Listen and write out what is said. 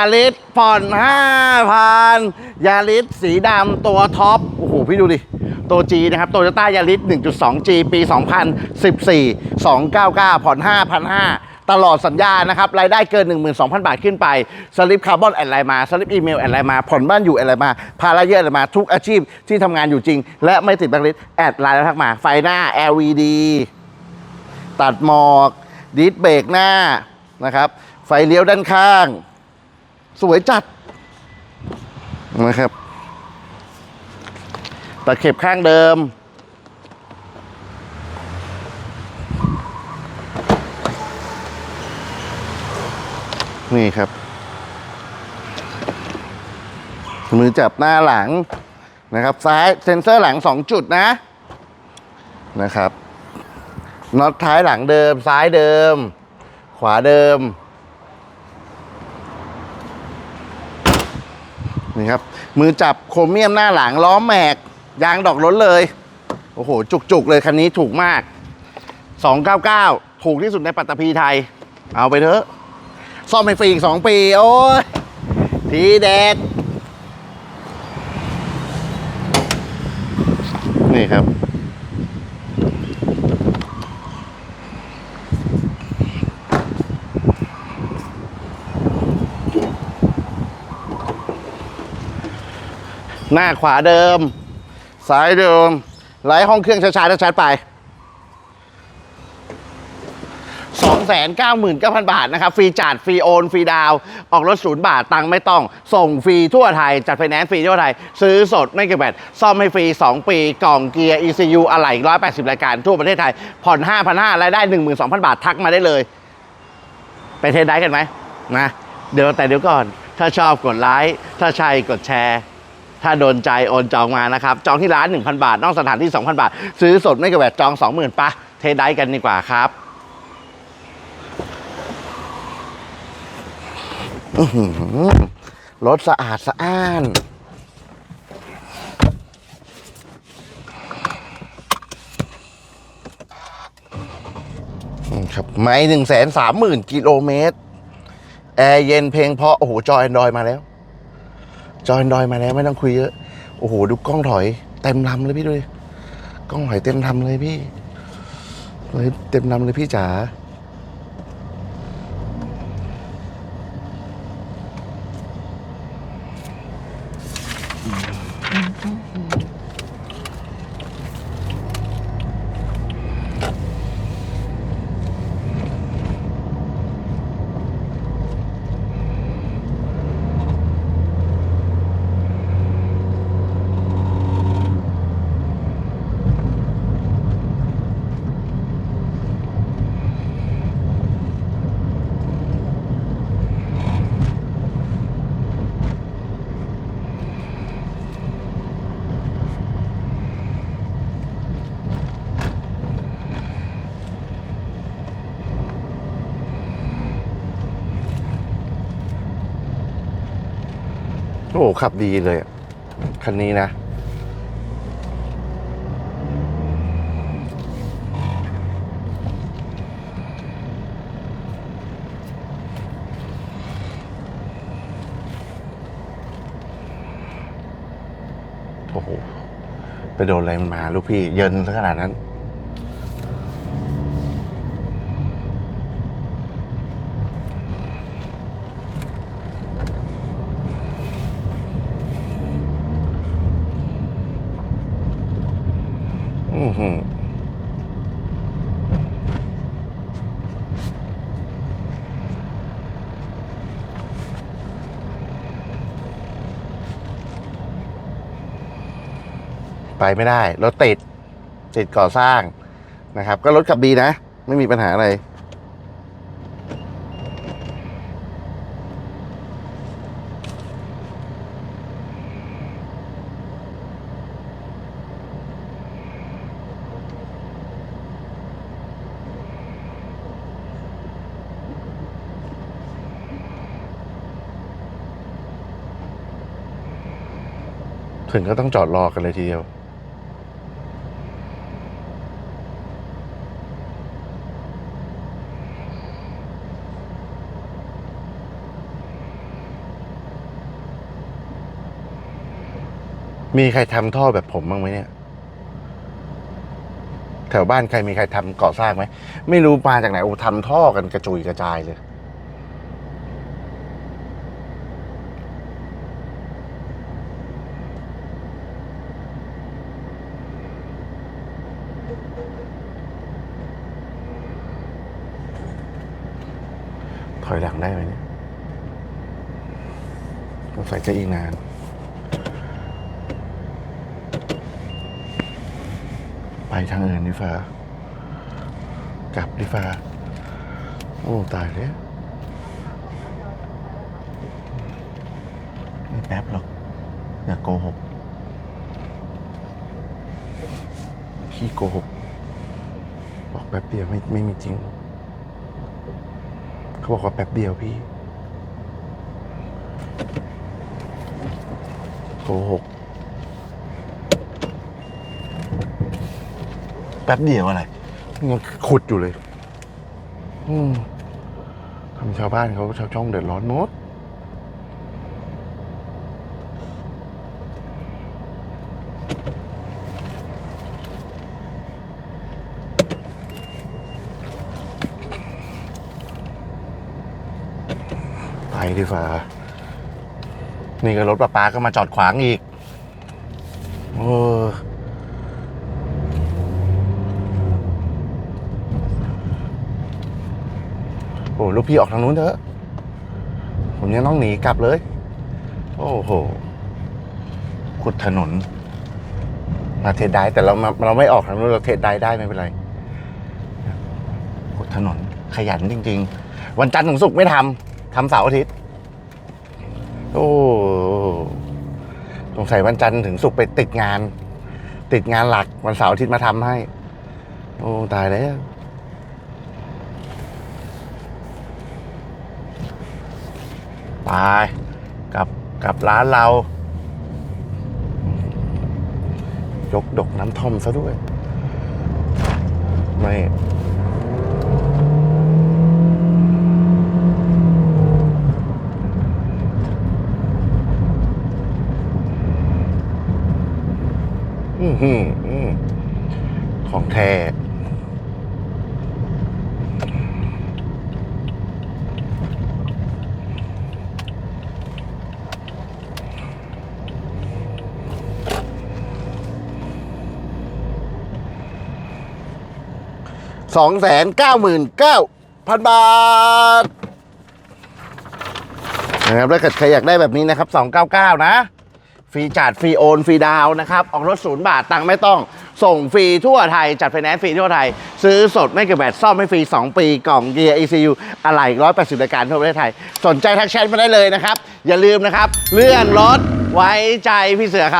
ยาริสผ่อนห้าพันยาริสสีดำตัวท็อป โอ้โห พี่ดูดิ ตัว G นะครับโตโยต้ายาริส 1.2G ปี 2014 299 ผ่อน 5,500 ตลอดสัญญานะครับ รายได้เกิน 12,000 บาทขึ้นไป สลิปคาร์บอนแอดไลน์มา สลิปอีเมลแอดไลน์มา ผ่อนบ้านอยู่แอดไลน์มา พาราเยอะแอดไลน์มา ทุกอาชีพที่ทำงานอยู่จริง และไม่ติดแบงค์ลิสแอดไลน์แล้วทักมา ไฟหน้า LED ตัดหมอกดิสเบรกหน้านะครับ ไฟเลี้ยวด้านข้าง สวยจัดนะครับตะเข็บข้างเดิม นี่ครับ มือจับหน้าหลังนะครับ ซ้ายเซ็นเซอร์หลัง2จุดนะนะครับน็อตท้ายหลังเดิม ซ้ายเดิม ขวาเดิม นี่ครับ มือจับโครเมียมหน้าหลังล้อแม็ก ยางดอกล้นเลย โอ้โห จุกๆเลยคันนี้ถูกมาก 299 ถูกที่สุดในปัตตภีไทย เอาไปเถอะ ซ่อมให้ฟรีอีก 2 ปี โอ้ย ทีเด็ด นี่ครับ หน้าขวาเดิม ซ้ายเดิมไล่ห้องเครื่องช้าๆชัดๆไป 299,000 บาทนะครับ ฟรีจัดฟรีโอน ฟรีดาว ออกรถศูนย์บาท ตังค์ไม่ต้อง ส่งฟรีทั่วไทย จัดไฟแนนซ์ฟรีทั่วไทย ซื้อสดไม่เก็บแบตซ่อมให้ฟรี 2 ปี กล่องเกียร์ ECU อะไหล่180 รายการทั่วประเทศไทย ผ่อน 5,500รายได้ 12,000 บาท ทักมาได้เลย ไปเทสได้กันไหมนะ เดี๋ยวแต่เดี๋ยวก่อน ถ้าชอบกดไลค์ ถ้าใช่กดแชร์ ถ้าโดนใจโอนจองมานะครับ จองที่ร้าน 1,000 บาท นอกสถานที่ 2,000 บาท ซื้อสดไม่กระแบตจอง 20,000ปะเทได้กันดีกว่าครับรถสะอาดสะอ้านครับไม่หนึ่งแสนสามหมื่นกิโลเมตร แอร์เย็นเพลงเพราะ โอ้โห จอแอนดรอยมาแล้ว จอแอนดรอยมาแล้วไม่ต้องคุยเยอะ โอ้โห ดูกล้องถอยเต็มลำเลยพี่ดูดิกล้องถอยเต็มลำเลยพี่เลยเต็มลำเลยพี่จ๋า อ้ขับดีเลยคันนี้นะ โอ้โห ไปโดนอะไรมันมาลูกพี่ เยินขนาดนั้น ไปไม่ได้ รถติดติดก่อสร้างนะครับ ก็รถขับดีนะ ไม่มีปัญหาอะไร ถึงก็ต้องจอดรอกันเลยทีเดียว มีใครทำท่อแบบผมบ้างไหมเนี่ย แถวบ้านใครมีใครทำก่อสร้างไหม ไม่รู้มาจากไหนโอ้ทำท่อกันกระจุยกระจายเลยถอยหลังได้ไหมเนี่ยสงสัยจะอีกนาน ไป ทางอื่นดีฟ้ากลับดีฟ้าโอ้ตายแล้วไม่แป๊บหรอก อย่าโกหกพี่โกหก บอกแป๊บเดียวไม่ไม่มีจริง เขาบอกว่าแป๊บเดียวพี่โกหก ป๊บเดียวอะไรยังขุดอยู่เลย อืมทำชาวบ้านเขาชาวช่องเดือดร้อนหมด ไปดีฟ้า นี่ก็รถประปาก็มาจอดขวางอีก เออ โอ้ลูกพี่ออกทางนู้นเถอะ ผมยังต้องหนีกลับเลย โอ้โห ขุดถนน มาเทสได้แต่เรามาเราไม่ออกทางนู้นเราเทสได้ได้ไม่เป็นไร ขุดถนนขยันจริง ๆ วันจันทร์ถึงศุกร์ไม่ทำทำเสาร์อาทิตย์ โอ้สงสัยวันจันทร์ถึงศุกร์ไปติดงาน ติดงานหลักวันเสาร์อาทิตย์มาทำให้ โอ้ตายแล้ว ไปกับกับร้านเรา ยกดกน้ำท่อมซะด้วย ไม่อือหืออื้อของแท้ สองแสนเก้าหมื่นเก้าพันบาทนะครับถ้าเกิดใครอยากได้แบบนี้นะครับ 299 นะ ฟรีจัดฟรีโอนฟรีดาวนะครับ ออกรถศูนย์บาทตังค์ไม่ต้อง ส่งฟรีทั่วไทย จัดไฟแนนซ์ฟรีทั่วไทย ซื้อสดไม่เก็บแบตซ่อมให้ฟรี 2 ปี กล่องเกียร์ ECU อะไร180รายการทั่วประเทศไทย สนใจทักแชทมาได้เลยนะครับ อย่าลืมนะครับเรื่องรถไว้ใจพี่เสือครับ